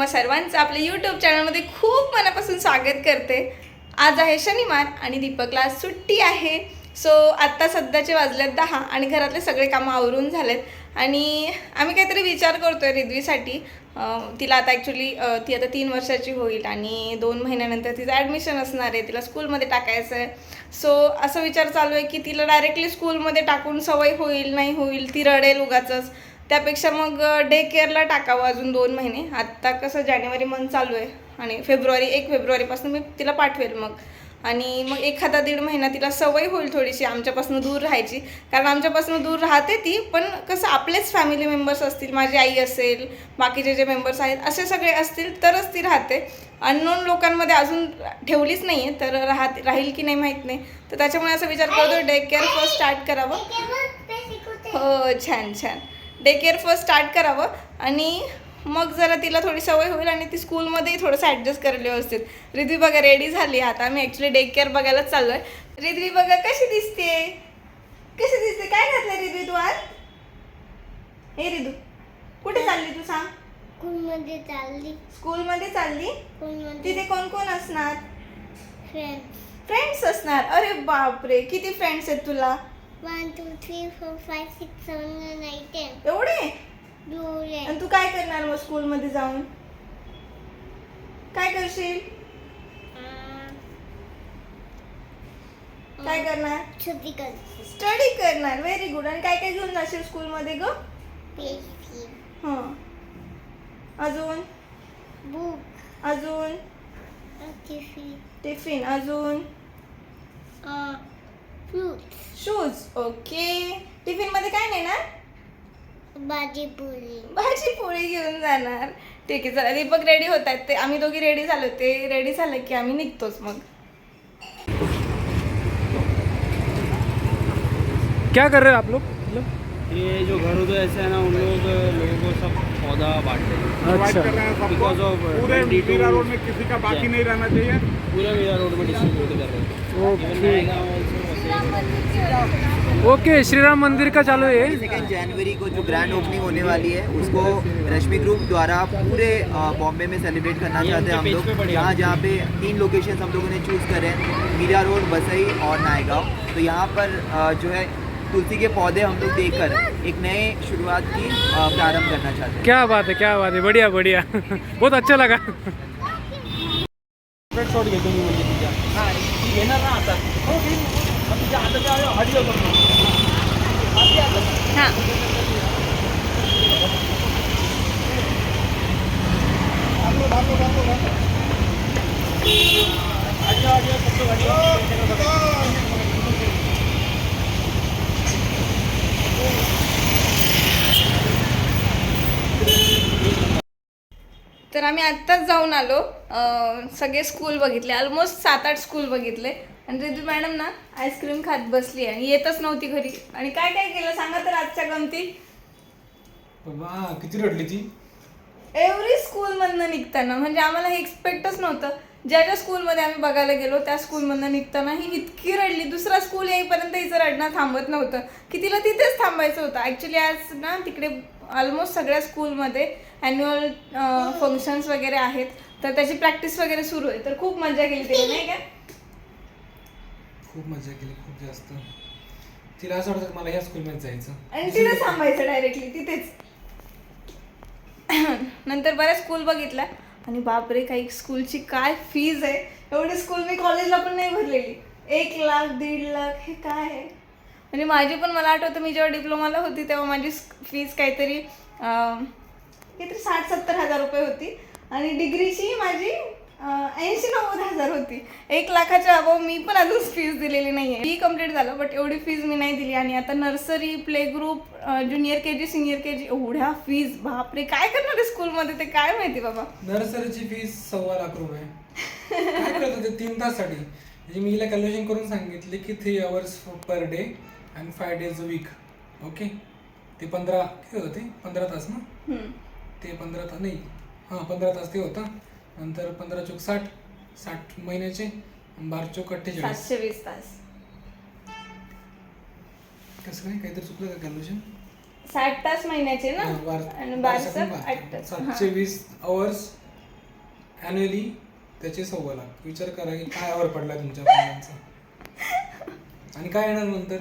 तुम्हा सर्वांचं आपल्या यूट्यूब चॅनलमध्ये खूप मनापासून स्वागत करते. आज आहे शनिवार आणि दीपकला आज सुट्टी आहे. सो आत्ता सध्याचे वाजलेत दहा आणि घरातले सगळे कामं आवरून झालेत. आणि आम्ही काहीतरी विचार करतोय रिद्वीसाठी. तिला आता ॲक्च्युली ती आता तीन वर्षाची होईल आणि दोन महिन्यानंतर तिचं ॲडमिशन असणार आहे. तिला स्कूलमध्ये टाकायचं आहे. सो असा विचार चालू आहे की तिला डायरेक्टली स्कूलमध्ये टाकून सवय होईल नाही होईल ती रडेल उगाचंच. त्यापेक्षा मग डे केअरला टाकावं अजून दोन महिने. आत्ता कसं जानेवारी मंथ चालू आहे आणि फेब्रुवारी एक फेब्रुवारीपासून मी तिला पाठवेल मग. आणि मग एखादा दीड महिना तिला सवय होईल थोडीशी आमच्यापासून दूर राहायची. कारण आमच्यापासून दूर राहते ती पण कसं आपलेच फॅमिली मेंबर्स असतील माझी आई असेल बाकीचे जे मेंबर्स आहेत असे सगळे असतील तरच ती राहते. अननोन लोकांमध्ये अजून ठेवलीच नाही आहे तर राहत राहील की नाही माहीत नाही. तर त्याच्यामुळे असा विचार करतो डे केअर फर्स्ट स्टार्ट करावं हो छान छान. डे केअर फर्स्ट स्टार्ट करावं. आणि मग जरा तिला थोडी सवय होईल आणि ती स्कूलमध्येही थोडंसं ॲडजस्ट करेल व्यवस्थित. रिद्वी बघा रेडी झाली आता. आम्ही ॲक्च्युली डे केअर बघायलाच चाललो आहे रिद्वी बघा कशी दिसते कशी दिसते काय घातलं रिद्वी तू आज? हे रिदू कुठे चालली तू सांग? स्कूलमध्ये चालली. स्कूलमध्ये चालली? तिथे कोण कोण असणार? फ्रेंड्स फ्रेंड्स असणार. अरे बापरे किती फ्रेंड्स आहेत तुला? One two three four five six seven nine ten एवढे? आणि तू काय करणार मग स्कूलमध्ये जाऊन? काय करशील? काय करणार? छोटी करते. स्टडी करणार. व्हेरी गुड आणि काय काय घेऊन जाशील स्कूलमध्ये ग? पेन्सिल हां. अजून? बुक अजून? टिफिन टिफिन अजून? शूज ओके टिफिनमध्ये काय नेणार? भाजी पोळी भाजी पोळी घेऊन जाणार. ठीक आहे चला. दीपक रेडी होत आहेत. ते आम्ही दोघी रेडी झालो. ते रेडी झालं की आम्ही निघतोच मग. क्या कर रहे हो आप लोग? मतलब? ये जो घर उधर ऐसे है ना उन लोग लोगों को सब पौधा बांट रहे हैं हैं uh, पूरे 22 मीरा रोड में किसी का बाकी. नहीं रहना चाहिए। पूरे मीरा रोड में डिस्ट्रीब्यूट कर रहे हैं। ओके श्री राम मंदिर का चालू है सेकेंड जनवरी को जो ग्रैंड ओपनिंग होने वाली है उसको रश्मि ग्रुप द्वारा पूरे बॉम्बे में सेलिब्रेट करना चाहते हैं हम लोग। यहाँ जहाँ पे तीन लोकेशन हम लोगों ने चूज़ करे हैं मीरा रोड बसई और नायगांव तो यहाँ पर जो है तुलसी के पौधे हम लोग देकर एक नए शुरुआत की प्रारंभ करना चाहते हैं। क्या बात है क्या बात है बढ़िया बढ़िया। बहुत अच्छा लगा। शॉट घेतो मी म्हणजे तुझ्या ती घेणार तर आम्ही आत्ताच जाऊन आलो. सगळे स्कूल बघितले. ऑलमोस्ट सात आठ स्कूल बघितले. आणि रिद्वी मॅडम ना आईस्क्रीम खात बसली आणि येतच नव्हती घरी. आणि काय काय केलं? सांगा तर आजच्या गमती. किती रडली ती? एव्हरी स्कूलमधनं निघताना. म्हणजे आम्हाला हे एक्सपेक्टच नव्हतं. ज्या ज्या स्कूलमध्ये आम्ही बघायला गेलो त्या स्कूलमधनं निघताना ही इतकी रडली. दुसरा स्कूल येईपर्यंत हिचं रडणं थांबत नव्हतं. की तिला तिथेच थांबायचं होतं. ॲक्च्युली आज ना तिकडे ऑलमोस्ट सगळ्या स्कूलमध्ये ॲन्युअल फंक्शन्स वगैरे आहेत. तर त्याची प्रॅक्टिस वगैरे सुरू आहे. तर खूप मजा केली तिने नाही का? खूप मजा केली खूप जास्त. तिला असं वाटतं मला ह्या स्कूलमध्ये जायचं. आणि तिथे थांबायचं डायरेक्टली तिथेच. नंतर बऱ्याच स्कूल बघितल्या. आणि बापरे काही स्कूलची काय फीज आहे? एवढी स्कूल मी कॉलेजला पण नाही भरलेली. एक लाख दीड लाख हे काय आहे? म्हणजे माझी पण मला आठवतं मी जेव्हा डिप्लोमाला होती तेव्हा माझी फीज काहीतरी काहीतरी साठ सत्तर हजार रुपये होती. आणि डिग्रीची माझी ऐंशी नव्वद हजार होती. एक लाखाच्या अभाव मी पण अजून फीज दिलेली नाही आहे बी कंप्लीट झालं बट एवढी फीज मी नाही दिली. आणि आता nursery play group junior K G senior K G एवढ्या फीज बापरे काय करणार आहे स्कूलमध्ये ते? काय माहिती बाबा? नर्सरीची फीस सव्वा लाख रुपये. तीन ताससाठी. म्हणजे मी हिला कॅल्क्युलेशन करून सांगितले की three hours per day and five days a week okay ते पंधरा किती होतं? पंधरा तास ना. ते पंधरा तास नाही. हां पंधरा तास ते होता. नंतर पंधरा चौक साठ साठ महिन्याचे बारा चौक अठ्ठेचाळीस. सातशे वीस तास. कसं काय? काहीतरी चुकलं का कॅल्क्युलेशन साठ तास महिन्याचे ना? हा, बार- आणि बार बारसं सेकंद आठ बार. तास. सातशे वीस आवर्स ॲन्युअली त्याचे सव्वा लाख. विचार करा की काय आवर पडला तुमच्या मुलांचा. आणि काय येणार नंतर?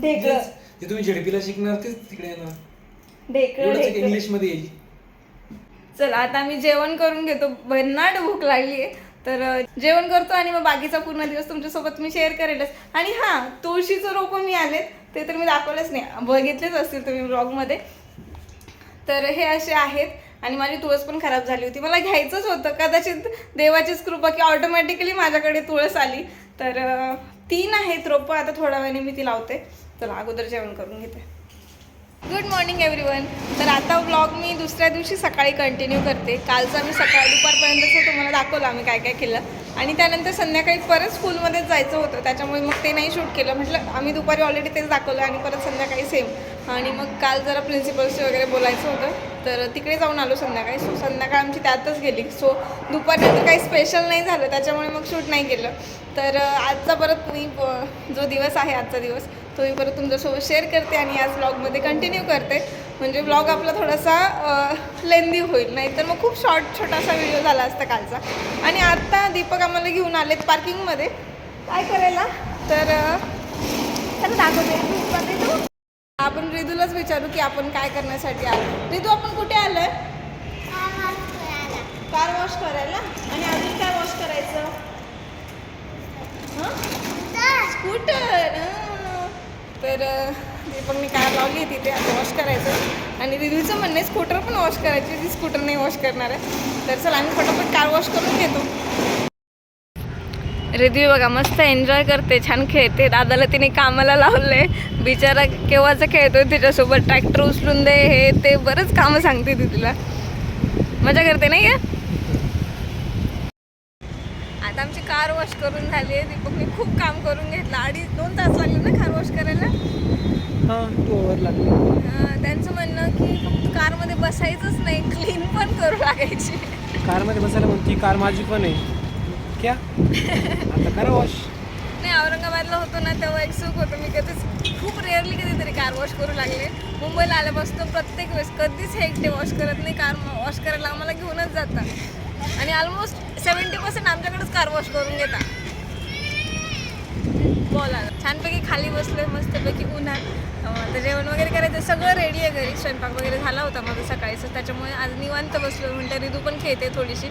ढेकळं. तेच, जे तुम्ही झेडपीला शिकणार तेच तिकडे येणार. ढेकळं एवढंच ढेकळं. इंग्लिशमध्ये येईल. चल आता आम्ही जेवण करून घेतो. भन्नाट भूक लागली आहे. तर जेवण करतो आणि मग बाकीचा पूर्ण दिवस तुमच्यासोबत मी शेअर करेलच. आणि हां तुळशीचं रोपं मी आलेत. ते तर मी दाखवलंच नाही. बघितलेच असतील तुम्ही ब्लॉगमध्ये तर हे असे आहेत. आणि माझी तुळस पण खराब झाली होती. मला घ्यायचंच होतं. कदाचित देवाचीच कृपा की ऑटोमॅटिकली माझ्याकडे तुळस आली. तर तीन आहेत रोपं. आता थोड्या वेळाने मी ती लावते. चला अगोदर जेवण करून घेते. गुड मॉर्निंग एव्हरीवन तर आता व्लॉग मी दुसऱ्या दिवशी सकाळी कंटिन्यू करते. कालचा मी सकाळ दुपारपर्यंतच तुम्हाला दाखवलं आम्ही काय काय केलं. आणि त्यानंतर संध्याकाळी परत स्कूलमध्येच जायचं होतं. त्याच्यामुळे मग ते नाही शूट केलं. म्हटलं आम्ही दुपारी ऑलरेडी तेच दाखवलं आणि परत संध्याकाळी सेम आणि मग काल जरा प्रिन्सिपलशी वगैरे बोलायचं होतं. तर तिकडे जाऊन आलो संध्याकाळी. सो संध्याकाळ आमची त्यातच गेली. सो दुपारनंतर काही स्पेशल नाही झालं. त्याच्यामुळे मग शूट नाही केलं. तर आजचा परत मी जो दिवस आहे आजचा दिवस तो मी परत तुमच्यासोबत शेअर करते आणि आज ब्लॉगमध्ये कंटिन्यू करते. म्हणजे ब्लॉग आपला थोडासा लेंदी होईल. नाहीतर मग खूप शॉर्ट छोटासा व्हिडिओ झाला असता कालचा. आणि आत्ता दीपक आम्हाला घेऊन आलेत पार्किंगमध्ये काय करायला? तर त्याला दाखवते. आपण रिदूलाच विचारू की आपण काय करण्यासाठी आलो. रिदू आपण कुठे आलोय? कार वॉश करायला. आणि अजून काय वॉश करायचं? स्कूटर तर ती पण मी कार लावली आहे तिथे आता वॉश करायचं. आणि दिदीचं म्हणणं आहे स्कूटर पण वॉश करायची ती स्कूटर नाही वॉश करणार आहे. तर चला आम्ही फटाफट कार वॉश करून घेतो. रिद्वी बघा मस्त एन्जॉय करते छान खेळते. दादाला तिने कामाला लावले बिचारा केव्हाचा खेळतोय तिच्यासोबत? ट्रॅक्टर उचलून दे हे ते बरंच कामं सांगते ती तिला. मजा करते नाही का? आता आमची कार वॉश करून झाली आहे. दीपकने खूप काम करून घेतलं. अडीच दोन तास लागले ना कार वॉश करायला? हां त्यांचं म्हणणं की फक्त कारमध्ये बसायचंच नाही क्लीन पण करू लागायची. कारमध्ये बसायला म्हणती कार माझी पण आहे. क्या? आता करा वॉश नाही औरंगाबादला होतो ना तेव्हा एक सुख होतं. मी कधीच खूप रेअरली कधीतरी कार वॉश करू लागले. मुंबईला आल्यापासून प्रत्येक वेळेस कधीच हे एकटे वॉश करत नाही. कार वॉश करायला आम्हाला घेऊनच जातात. आणि ऑलमोस्ट सेवन्टी पर्सेंट आमच्याकडेच कार वॉश करून घेता बोला. छानपैकी खाली बसलोय मस्तपैकी उन्हात. तर आता जेवण वगैरे करायचं सगळं रेडी आहे घरी. स्वयंपाक वगैरे झाला होता माझं सकाळीच त्याच्यामुळे आज निवांत बसलो. म्हणते रिदू पण खेळते थोडीशी.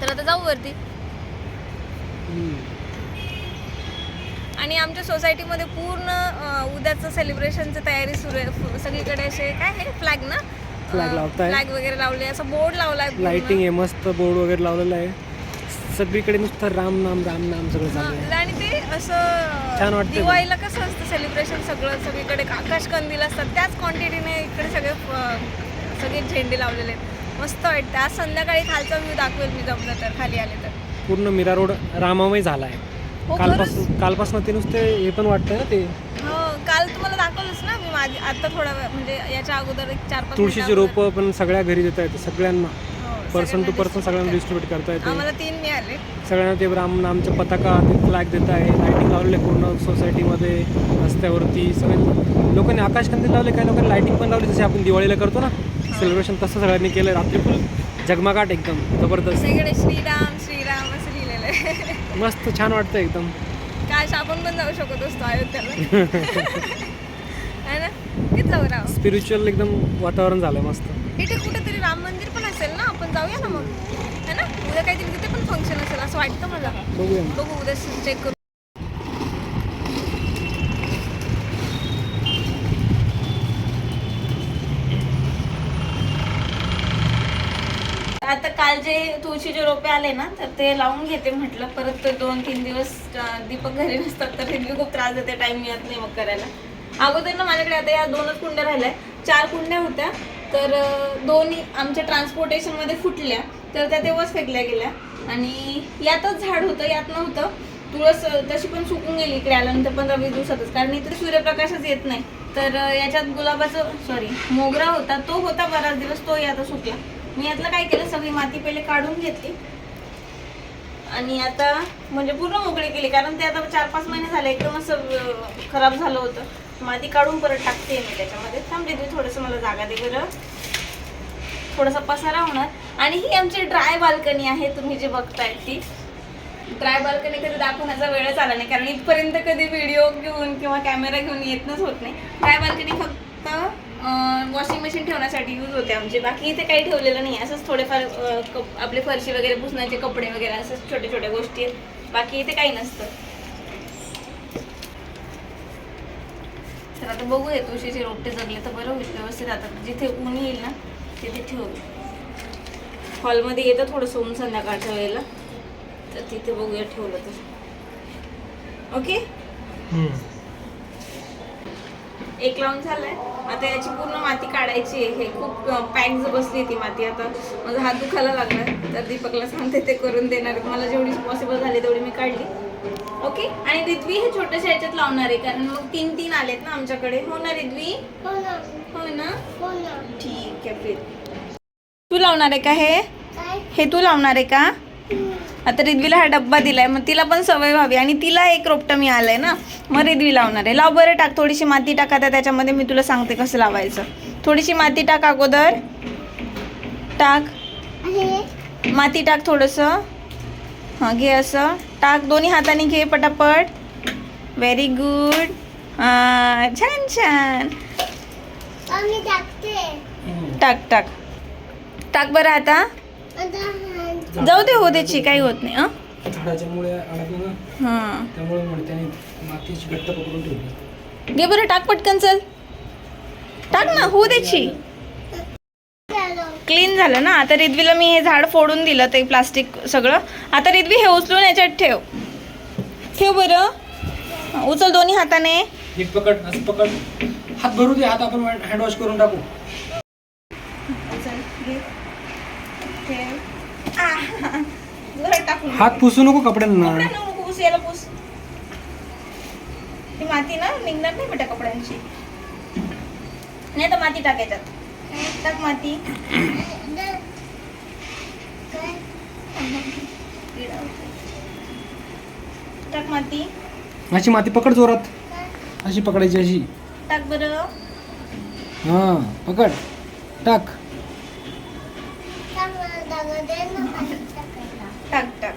तर आता जाऊ वरती. आणि आमच्या सोसायटीमध्ये पूर्ण उद्याचं सेलिब्रेशनचं तयारी सुरू आहे. सगळीकडे असे काय हे? फ्लॅग ना? Flag लावताय. फ्लॅग वगैरे लावले असं बोर्ड लावलाय. लाइटिंग आहे मस्त बोर्ड वगैरे लावलेला आहे. सगळीकडे नुसतं राम नाम राम नाम सगळं चालू आहे हा, आणि ते असं छान वाटतंय दिवाळीला कसं असतं सेलिब्रेशन सगळं सगळीकडे आकाश कंदील असतात. त्याच क्वांटिटीने इकडे सगळे सगळे झेंडे लावलेले आहेत. मस्त वाटतं आज संध्याकाळी खालचा व्ह्यू दाखवेल मी जमलं तर खाली आले तर. पूर्ण मीरा रोड रामामय झाला आहे हो, कालपासून कालपासून ते नुसते हे पण वाटतं ना ते. काल तुम्हाला दाखवलंच ना मी माझी आता थोडा वेळ म्हणजे याच्या अगोदर एक चार पाच तुळशीचे मिनिटं रोपं पण सगळ्या घरी देता येते सगळ्यांना. अगोदर. हो, पर्सन टू सगळ्यांना पर्सन सगळ्यांना डिस्ट्रीब्यूट करता येते. आम्हाला तीन मिळाले. सगळ्यांना ते राम नामच्या पताका ते फ्लॅग देत आहे. लायटिंग लावलेले पूर्ण सोसायटीमध्ये रस्त्यावरती. सगळे लोकांनी आकाशकंदील लावले काही लोकांनी लायटिंग पण लावली जसे आपण दिवाळीला करतो ना. सेलिब्रेशन तसं सगळ्यांनी केलं. रात्री फुल जगमगाट एकदम जबरदस्त. श्रीराम श्रीराम असं लिहिलेलं आहे. मस्त छान वाटतं एकदम. काश आपण पण जाऊ शकत असतो अयोध्याला है ना? किती जाऊ राव स्पिरिच्युअल एकदम वातावरण झालं मस्त. इथे कुठेतरी राम मंदिर पण असेल ना? आपण जाऊया ना मग. है ना? उद्या काहीतरी तिथे पण फंक्शन असेल असं वाटतं मला. बघूया. बघू उद्या चेक करू आता काल जे तुळशीचे रोपे आले ना तर ते लावून घेते म्हटलं. परत ते दोन तीन दिवस दीपक घरी नसतात तर रिव्ह्यू खूप त्रास देते टाइम मिळत नाही मग करायला. अगोदर ना माझ्याकडे आता या दोनच कुंड्या राहिल्या. चार कुंड्या होत्या तर दोन्ही आमच्या ट्रान्सपोर्टेशनमध्ये फुटल्या तर त्या तेव्हाच फेकल्या गेल्या. आणि यातच झाड होतं यात नव्हतं. तुळस तशी पण सुकून गेली इकडे आल्यानंतर पंधरा वीस दिवसातच. कारण इथे सूर्यप्रकाशच येत नाही. तर याच्यात गुलाबाचं सॉरी मोगरा होता तो होता बराच दिवस तो आता सुकला. मी यातलं काय केलं सगळी माती पहिले काढून घेतली. आणि आता म्हणजे पूर्ण मोकळी केली कारण ते आता चार पाच महिने झाले एकदम असं खराब झालं होतं. माती काढून परत टाकते मी त्याच्यामध्ये. थांबले तुम्ही थोडंसं मला जागा दे बरं. थोडासा पसारा होणार. आणि ही आमची ड्राय बाल्कनी आहे तुम्ही जे बघताय ती. ड्राय बाल्कनी कधी दाखवण्याचा वेळच आला नाही कारण इथपर्यंत कधी व्हिडिओ घेऊन किंवा कॅमेरा घेऊन येतच होत नाही. ड्राय बाल्कनी फक्त वॉशिंग मशीन ठेवण्यासाठी यूज होते आमचे. बाकी इथे काही ठेवलेलं नाही. असंच थोडेफार कप- आपले फरशी वगैरे पुसण्याचे कपडे वगैरे असंच छोट्या छोट्या गोष्टी आहेत. बाकी इथे काही नसतं. तर आता बघूया तुळशीचे रोपटे जगले तर बरं होईल. व्यवस्थित आता जिथे ऊन येईल ना तिथे ठेवू. हॉलमध्ये येतं थोडंसं ऊन संध्याकाळच्या वेळेला. तर तिथे बघूया ठेवलं तर. ओके एक लावून झालंय. आता याची पूर्ण माती काढायची आहे. हे खूप पॅक बसली ती माती. आता माझा हात दुखायला लागला तर दीपकला सांगते ते करून देणार. मला जेवढी पॉसिबल झाली तेवढी मी काढली. ओके आणि रिद्वी हे छोट्याशा ह्याच्यात लावणार आहे. कारण मग तीन तीन आलेत ना आमच्याकडे. हो ना रिद्वी? हो ना. हो ना? हो ठीक आहे फिर. तू लावणार आहे का हे? हे तू लावणार आहे का? आता रिद्वीला हा डब्बा दिलाय मग तिला पण सवय व्हावी आणि तिला एक रोपटं मिळालंय ना? मग रिद्वी लावणार आहे. लाव बरं टाक. थोडीशी माती टाक आता त्याच्यामध्ये मी तुला सांगते कसं लावायचं. थोडीशी माती टाक अगोदर. टाक. माती टाक थोडंसं. हां घे असं. टाक. दोन्ही हाताने घे पटापट. व्हेरी गुड छान छान. टाक टाक. टाक बरं आता. जाऊ दे हो द्याची काही होत नाही हं? झाडाच्या मुळे अडकलं ना हां. त्यामुळे म्हणते त्याने मातीची घट्ट पकडून ठेवली. घे बरं टाक पटकन चल. टाक ना होऊ द्याची झालं. क्लीन झालं ना? आता रिद्वीला मी हे झाड फोडून दिलं ते प्लास्टिक सगळं. आता रिद्वी हे उचलून याच्यात ठेव. ठेव बरं. हं, उचल दोन्ही हाताने. एक पकड असं पकड. हात भरू दे हात आपण हँड वॉश करून टाकू. उचल, घे. ठेव. टाकून. हात पुसू नको कपड्यांना. पुस याला पुस. ती माती ना निघणार नाही बेटा कपड्यांची. नाही तर माती टाकायच्यात टाक माती. टाक माती. अशी माती पकड जोरात. अशी पकडायची अशी. टाक बरं. हां पकड. टाक काय मला जागा दे ना पाणी टाकायला. टाक टाक.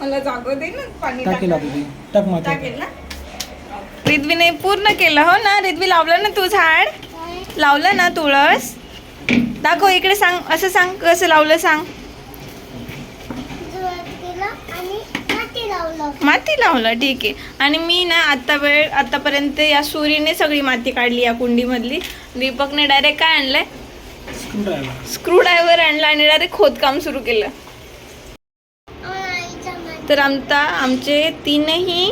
मला जागो दे ना पाणी टाकेल. आता टाक. माती टाकेल ना रिद्वीने पूर्ण केलं हो ना? रिद्वी लावलं ना तू झाड? लावलं ना तुळस? दाखव इकडे सांग असं सांग कसं लावलं सांग. माती लावलं. माती लावलं ठीक आहे. आणि मी ना आत्ता वेळ आतापर्यंत या सुरीने सगळी माती काढली या कुंडीमधली. दीपकने डायरेक्ट काय आणलंय? स्क्रूड्रायव्हर स्क्रू ड्रायव्हर आणला आणि डायरेक्ट खोदकाम सुरू केलं. तर आमचा आमचे तीनही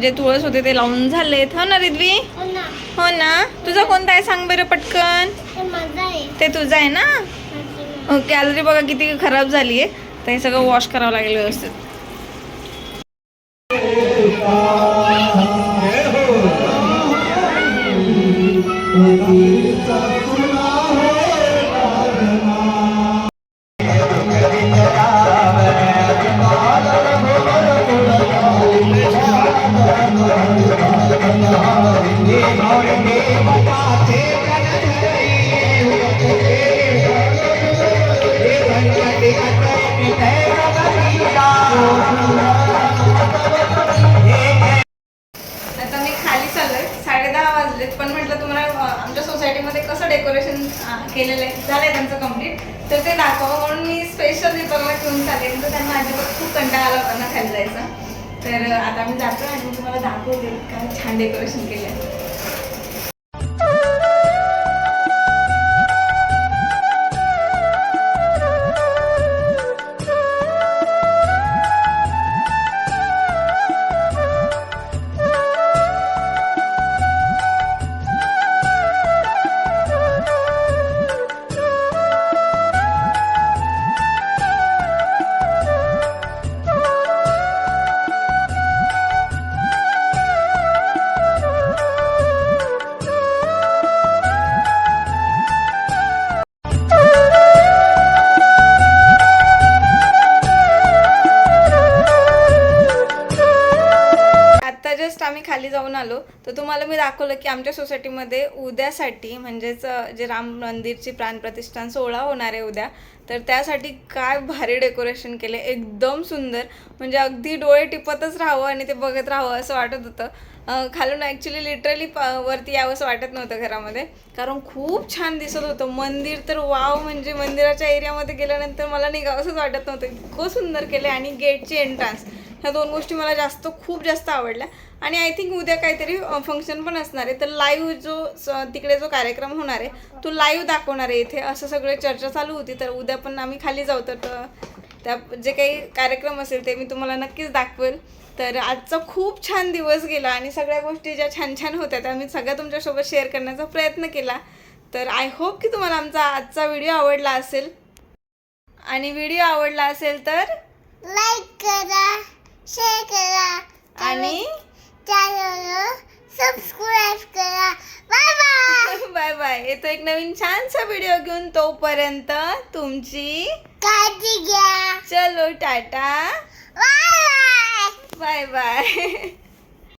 जे तुळस होते ते लावून झालेत. हो ना रिद्वी? हो ना. हो ना. तुझा कोणता आहे सांग बरं पटकन. ते मजा आहे. ते तुझं आहे ना? गॅलरी बघा किती खराब झाली आहे तर हे सगळं वॉश करावं लागेल व्यवस्थित. घेऊन चालले. तर त्यांना अजिबात खूप कंटाळा आला होता ना खाली जायचा. तर आता मी जातो आणि तुम्हाला दाखवते काय छान डेकोरेशन केलं आहे दाखवलं की आमच्या सोसायटीमध्ये उद्यासाठी म्हणजेच जे राम मंदिरची प्राणप्रतिष्ठान सोहळा होणार आहे उद्या तर त्यासाठी काय भारी डेकोरेशन केले एकदम सुंदर. म्हणजे अगदी डोळे टिपतच राहावं आणि ते बघत राहावं असं वाटत होतं. खालून ॲक्च्युली लिटरली वरती यावंसं वाटत नव्हतं घरामध्ये. कारण खूप छान दिसत होतं. मंदिर तर वाव म्हणजे मंदिराच्या एरियामध्ये गेल्यानंतर मला निघावंसंच वाटत नव्हतं. इतकं सुंदर केलं आणि गेटची एंट्रान्स ह्या दोन गोष्टी मला जास्त खूप जास्त आवडल्या. आणि आय थिंक उद्या काहीतरी फंक्शन पण असणार आहे. तर लाईव्ह जो स- तिकडे जो कार्यक्रम होणार आहे तो लाईव्ह दाखवणार आहे इथे. असं सगळे चर्चा चालू होती. तर उद्या पण आम्ही खाली जाऊ. तर त्या जे काही कार्यक्रम असेल ते मी तुम्हाला नक्कीच दाखवेल. तर आजचा खूप छान दिवस गेला आणि सगळ्या गोष्टी ज्या छान छान होत्या त्या मी सगळ्या तुमच्यासोबत शेअर करण्याचा प्रयत्न केला. तर आय होप की तुम्हाला आमचा आजचा व्हिडिओ आवडला असेल. आणि व्हिडिओ आवडला असेल तर लाईक करा. शेअर करा. आणि? चॅनल सबस्क्राईब करा. Bye bye. Bye bye. येतो एक नवीन छानसा व्हिडिओ घेऊन तोपर्यंत तुमची काळजी घ्या. चलो Tata. Bye bye. Bye bye.